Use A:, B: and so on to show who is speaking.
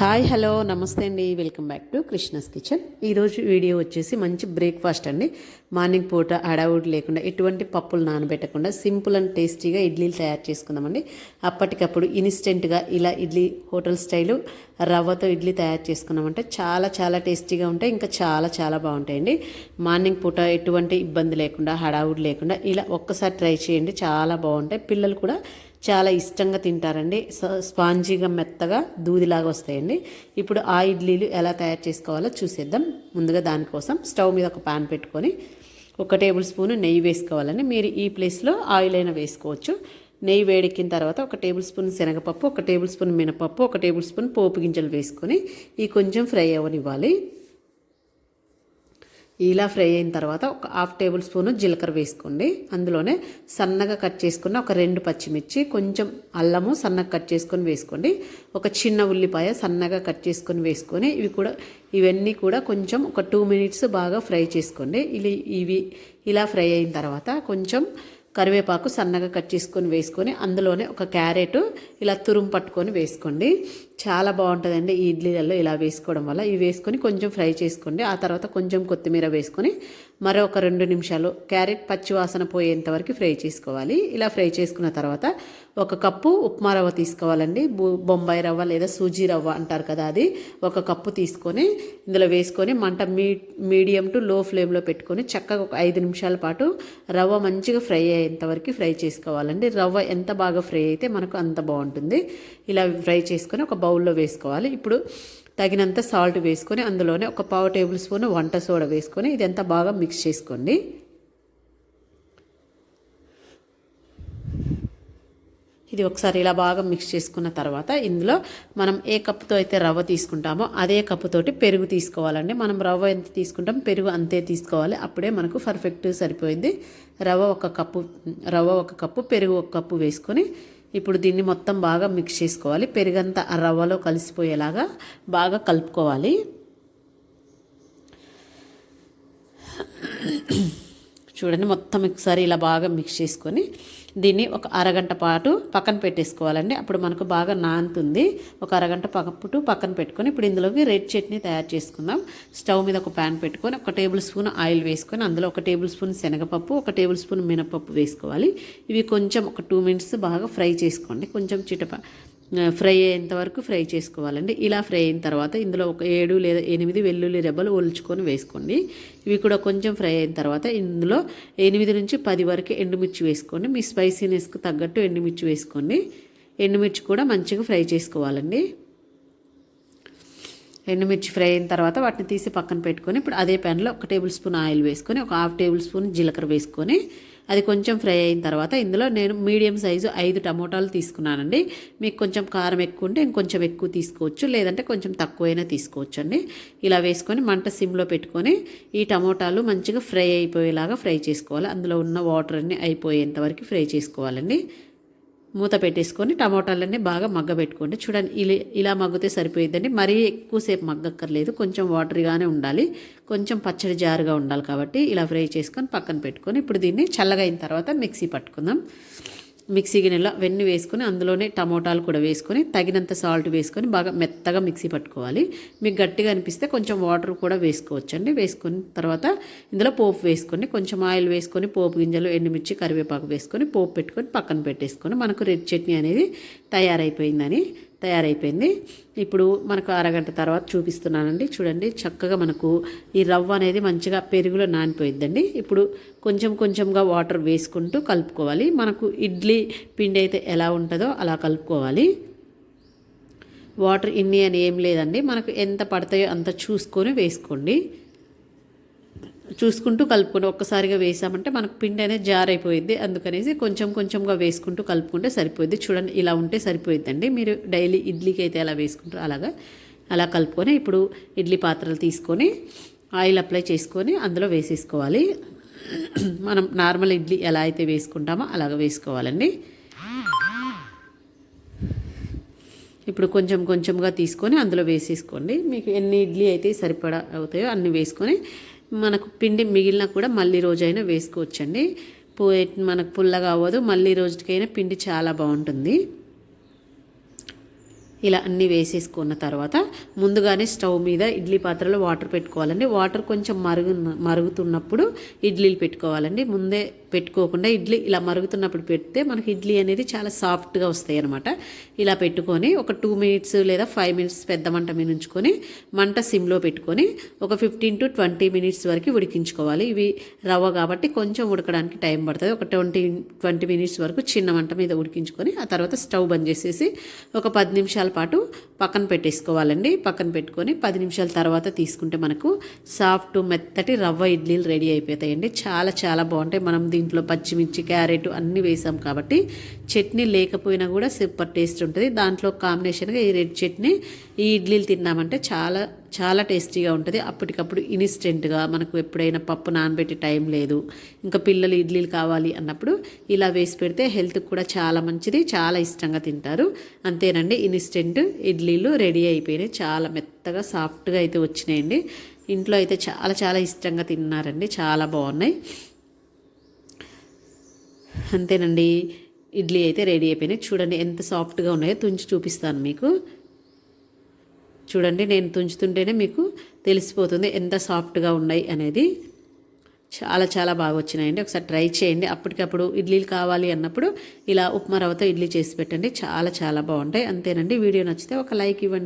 A: Hi hello నమస్తే అండి. Welcome back to Krishna's kitchen. ఈరోజు వీడియో వచ్చేసి మంచి బ్రేక్ఫాస్ట్ అండి. మార్నింగ్ పూట హడావుడి లేకుండా ఎటువంటి పప్పులు నానబెట్టకుండా సింపుల్ అండ్ టేస్టీగా ఇడ్లీలు తయారు చేసుకుందామండి. అప్పటికప్పుడు ఇన్స్టెంట్గా ఇలా ఇడ్లీ హోటల్ స్టైలు రవ్వతో ఇడ్లీ తయారు చేసుకున్నామంటే చాలా చాలా టేస్టీగా ఉంటాయి. ఇంకా చాలా చాలా బాగుంటాయండి. మార్నింగ్ పూట ఎటువంటి ఇబ్బంది లేకుండా హడావుడి లేకుండా ఇలా ఒక్కసారి ట్రై చేయండి. చాలా బాగుంటాయి. పిల్లలు కూడా చాలా ఇష్టంగా తింటారండి. స్పాంజీగా మెత్తగా దూదిలాగా వస్తాయండి. ఇప్పుడు ఆ ఇడ్లీలు ఎలా తయారు చేసుకోవాలో చూసేద్దాం. ముందుగా దానికోసం స్టవ్ మీద ఒక పాన్ పెట్టుకొని ఒక టేబుల్ స్పూన్ నెయ్యి వేసుకోవాలండి. మీరు ఈ ప్లేస్లో ఆయిల్ అయినా వేసుకోవచ్చు. నెయ్యి వేడెక్కిన తర్వాత ఒక టేబుల్ స్పూన్ శనగపప్పు ఒక టేబుల్ స్పూన్ మినపప్పు ఒక టేబుల్ స్పూన్ పోపు గింజలు వేసుకొని ఈ కొంచెం ఫ్రై అవ్వనివ్వాలి. ఇలా ఫ్రై అయిన తర్వాత ఒక హాఫ్ టేబుల్ స్పూన్ జీలకర్ర వేసుకోండి. అందులోనే సన్నగా కట్ చేసుకున్న ఒక రెండు పచ్చిమిర్చి కొంచెం అల్లము సన్నగా కట్ చేసుకొని వేసుకోండి. ఒక చిన్న ఉల్లిపాయ సన్నగా కట్ చేసుకొని వేసుకొని ఇవి కూడా ఇవన్నీ కూడా కొంచెం ఒక టూ మినిట్స్ బాగా ఫ్రై చేసుకోండి. ఇవి ఇలా ఫ్రై అయిన తర్వాత కొంచెం కరివేపాకు సన్నగా కట్ చేసుకొని వేసుకొని అందులోనే ఒక క్యారెట్ ఇలా తురుము పట్టుకొని వేసుకోండి. చాలా బాగుంటుందండి ఈ ఇడ్లీలలో ఇలా వేసుకోవడం వల్ల. ఇవి వేసుకొని కొంచెం ఫ్రై చేసుకోండి. ఆ తర్వాత కొంచెం కొత్తిమీర వేసుకొని మరొక రెండు నిమిషాలు క్యారెట్ పచ్చివాసన పోయేంత వరకు ఫ్రై చేసుకోవాలి. ఇలా ఫ్రై చేసుకున్న తర్వాత ఒక కప్పు ఉప్మా రవ్వ తీసుకోవాలండి. బొంబాయి రవ్వ లేదా సూజీ రవ్వ అంటారు కదా అది. ఒక కప్పు తీసుకొని ఇందులో వేసుకొని మంట మీ మీడియం టు లో ఫ్లేమ్లో పెట్టుకొని చక్కగా ఒక ఐదు నిమిషాల పాటు రవ్వ మంచిగా ఫ్రై అయ్యేంత వరకు ఫ్రై చేసుకోవాలండి. రవ్వ ఎంత బాగా ఫ్రై అయితే మనకు అంత బాగుంటుంది. ఇలా ఫ్రై చేసుకొని ఒక బౌల్లో వేసుకోవాలి. ఇప్పుడు తగినంత సాల్ట్ వేసుకొని అందులోనే ఒక పావు టేబుల్ స్పూన్ వంట సోడా వేసుకొని ఇదంతా బాగా మిక్స్ చేసుకోండి. ఇది ఒకసారి ఇలా బాగా మిక్స్ చేసుకున్న తర్వాత ఇందులో మనం ఏ కప్పుతో అయితే రవ్వ తీసుకుంటామో అదే కప్పుతోటి పెరుగు తీసుకోవాలండి. మనం రవ్వ ఎంత తీసుకుంటాం పెరుగు అంతే తీసుకోవాలి. అప్పుడే మనకు పర్ఫెక్ట్ సరిపోయింది. రవ్వ ఒక కప్పు రవ్వ ఒక కప్పు పెరుగు ఒక కప్పు వేసుకొని ఇప్పుడు దీన్ని మొత్తం బాగా మిక్స్ చేసుకోవాలి. పెరుగంతా ఆ రవ్వలో కలిసిపోయేలాగా బాగా కలుపుకోవాలి. చూడండి మొత్తం ఒకసారి ఇలా బాగా మిక్స్ చేసుకొని దీన్ని ఒక అరగంట పాటు పక్కన పెట్టేసుకోవాలండి. అప్పుడు మనకు బాగా నానుతుంది. ఒక అరగంట పక్కపుటు పక్కన పెట్టుకొని ఇప్పుడు ఇందులోకి రెడ్ చట్నీ తయారు చేసుకుందాం. స్టవ్ మీద ఒక ప్యాన్ పెట్టుకొని ఒక టేబుల్ స్పూన్ ఆయిల్ వేసుకొని అందులో ఒక టేబుల్ స్పూన్ శనగపప్పు ఒక టేబుల్ స్పూన్ మినపప్పు వేసుకోవాలి. ఇవి కొంచెం ఒక టూ మినిట్స్ బాగా ఫ్రై చేసుకోండి. కొంచెం చిటప ఫ్రై అయ్యేంత వరకు ఫ్రై చేసుకోవాలండి. ఇలా ఫ్రై అయిన తర్వాత ఇందులో ఒక ఏడు లేదా ఎనిమిది వెల్లుల్లి రెబ్బలు ఒలుచుకొని వేసుకోండి. ఇవి కూడా కొంచెం ఫ్రై అయిన తర్వాత ఇందులో ఎనిమిది నుంచి పది వరకు ఎండుమిర్చి వేసుకోండి. మీ స్పైసీనెస్కి తగ్గట్టు ఎండుమిర్చి వేసుకోండి. ఎండుమిర్చి కూడా మంచిగా ఫ్రై చేసుకోవాలండి. ఎండుమిర్చి ఫ్రై అయిన తర్వాత వాటిని తీసి పక్కన పెట్టుకొని ఇప్పుడు అదే ప్యాన్లో ఒక టేబుల్ స్పూన్ ఆయిల్ వేసుకొని ఒక హాఫ్ టేబుల్ స్పూన్ జీలకర్ర వేసుకొని అది కొంచెం ఫ్రై అయిన తర్వాత ఇందులో నేను మీడియం సైజు ఐదు టమోటాలు తీసుకున్నానండి. మీకు కొంచెం కారం ఎక్కువ ఉంటే ఇంకొంచెం ఎక్కువ తీసుకోవచ్చు లేదంటే కొంచెం తక్కువైనా తీసుకోవచ్చు అండి ఇలా వేసుకొని మంట సిమ్లో పెట్టుకొని ఈ టమోటాలు మంచిగా ఫ్రై అయిపోయేలాగా ఫ్రై చేసుకోవాలి. అందులో ఉన్న వాటర్ అన్నీ అయిపోయేంత వరకు ఫ్రై చేసుకోవాలండి. మూత పెట్టేసుకొని టమోటాలన్నీ బాగా మగ్గబెట్టుకోండి. చూడండి ఇలా ఇలా మగ్గితే సరిపోయిద్దండి. మరీ ఎక్కువసేపు మగ్గక్కర్లేదు. కొంచెం వాటరీగానే ఉండాలి. కొంచెం పచ్చడి జారుగా ఉండాలి కాబట్టి ఇలా ఫ్రై చేసుకొని పక్కన పెట్టుకొని ఇప్పుడు దీన్ని చల్లగా అయిన తర్వాత మిక్సీ పట్టుకుందాం. మిక్సీ గిన్నెలో వెన్ను వేసుకొని అందులోనే టమోటాలు కూడా వేసుకొని తగినంత సాల్ట్ వేసుకొని బాగా మెత్తగా మిక్సీ పట్టుకోవాలి. మీకు గట్టిగా అనిపిస్తే కొంచెం వాటర్ కూడా వేసుకోవచ్చండి. వేసుకున్న తర్వాత ఇందులో పోపు వేసుకొని కొంచెం ఆయిల్ వేసుకొని పోపు గింజలు ఎండుమిర్చి కరివేపాకు వేసుకొని పోపు పెట్టుకొని పక్కన పెట్టేసుకొని మనకు రెడ్ చట్నీ అనేది తయారైపోయిందని తయారైపోయింది. ఇప్పుడు మనకు అరగంట తర్వాత చూపిస్తున్నానండి. చూడండి చక్కగా మనకు ఈ రవ్వ అనేది మంచిగా పెరుగులో నానిపోయిద్దండి. ఇప్పుడు కొంచెం కొంచెంగా వాటర్ వేసుకుంటూ కలుపుకోవాలి. మనకు ఇడ్లీ పిండి అయితే ఎలా ఉంటుందో అలా కలుపుకోవాలి. వాటర్ ఇన్ని అని ఏం లేదండి. మనకు ఎంత పడతాయో అంత చూసుకొని వేసుకోండి. చూసుకుంటూ కలుపుకొని ఒక్కసారిగా వేసామంటే మనకు పిండి అనేది జారైపోయిద్ది. అందుకనేసి కొంచెం కొంచెంగా వేసుకుంటూ కలుపుకుంటే సరిపోయింది చూడండి ఇలా ఉంటే సరిపోయిద్దండి. మీరు డైలీ ఇడ్లీకి అయితే ఎలా వేసుకుంటారో అలాగా అలా కలుపుకొని ఇప్పుడు ఇడ్లీ పాత్రలు తీసుకొని ఆయిల్ అప్లై చేసుకొని అందులో వేసేసుకోవాలి. మనం నార్మల్ ఇడ్లీ ఎలా అయితే వేసుకుంటామో అలాగ వేసుకోవాలండి. ఇప్పుడు కొంచెం కొంచెంగా తీసుకొని అందులో వేసేసుకోండి. మీకు ఎన్ని ఇడ్లీ అయితే సరిపడా అవుతాయో అన్ని వేసుకొని మనకు పిండి మిగిలిన కూడా మళ్ళీ రోజైనా వేసుకోవచ్చండి. పో మనకు పుల్లగా అవ్వదు మళ్ళీ రోజుకైనా పిండి చాలా బాగుంటుంది. ఇలా అన్నీ వేసేసుకున్న తర్వాత ముందుగానే స్టవ్ మీద ఇడ్లీ పాత్రలో వాటర్ పెట్టుకోవాలండి. వాటర్ కొంచెం మరుగు మరుగుతున్నప్పుడు ఇడ్లీలు పెట్టుకోవాలండి. ముందే పెట్టుకోకుండా ఇడ్లీ ఇలా మరుగుతున్నప్పుడు పెడితే మనకి ఇడ్లీ అనేది చాలా సాఫ్ట్గా వస్తాయి అనమాట ఇలా పెట్టుకొని ఒక టూ మినిట్స్ లేదా ఫైవ్ మినిట్స్ పెద్ద మంట మీద ఉంచుకొని మంట సిమ్లో పెట్టుకొని ఒక ఫిఫ్టీన్ టు ట్వంటీ మినిట్స్ వరకు ఉడికించుకోవాలి. ఇవి రవ్వ కాబట్టి కొంచెం ఉడకడానికి టైం పడుతుంది. ఒక ట్వంటీ ట్వంటీ మినిట్స్ వరకు చిన్న మంట మీద ఉడికించుకొని ఆ తర్వాత స్టవ్ బంద్ చేసేసి ఒక పది నిమిషాల పాటు పక్కన పెట్టేసుకోవాలండి. పక్కన పెట్టుకొని పది నిమిషాల తర్వాత తీసుకుంటే మనకు సాఫ్ట్ మెత్తటి రవ్వ ఇడ్లీలు రెడీ అయిపోతాయండి. చాలా చాలా బాగుంటాయి. మనం దీని దీంట్లో పచ్చిమిర్చి క్యారెట్ అన్నీ వేసాం కాబట్టి చట్నీ లేకపోయినా కూడా సూపర్ టేస్ట్ ఉంటుంది. దాంట్లో కాంబినేషన్గా ఈ రెడ్ చట్నీ ఈ ఇడ్లీలు తిన్నామంటే చాలా చాలా టేస్టీగా ఉంటుంది. అప్పటికప్పుడు ఇన్స్టెంట్గా మనకు ఎప్పుడైనా పప్పు నానబెట్టే టైం లేదు. ఇంకా పిల్లలు ఇడ్లీలు కావాలి అన్నప్పుడు ఇలా వేసి పెడితే హెల్త్కి కూడా చాలా మంచిది చాలా ఇష్టంగా తింటారు. అంతేనండి ఇన్స్టెంట్ ఇడ్లీలు రెడీ అయిపోయినాయి. చాలా మెత్తగా సాఫ్ట్గా అయితే వచ్చినాయండి. ఇంట్లో అయితే చాలా చాలా ఇష్టంగా తిన్నారండి. చాలా బాగున్నాయి. అంతేనండి. ఇడ్లీ అయితే రెడీ అయిపోయినాయి. చూడండి ఎంత సాఫ్ట్గా ఉన్నాయో తుంచి చూపిస్తాను మీకు. చూడండి నేను తుంచుతుంటేనే మీకు తెలిసిపోతుంది ఎంత సాఫ్ట్గా ఉన్నాయి అనేది. చాలా చాలా బాగా వచ్చినాయండి. ఒకసారి ట్రై చేయండి. అప్పటికప్పుడు ఇడ్లీలు కావాలి అన్నప్పుడు ఇలా ఉప్మా రవ్వతో ఇడ్లీ చేసి పెట్టండి. చాలా చాలా బాగుంటాయి. అంతేనండి. వీడియో నచ్చితే ఒక లైక్ ఇవ్వండి.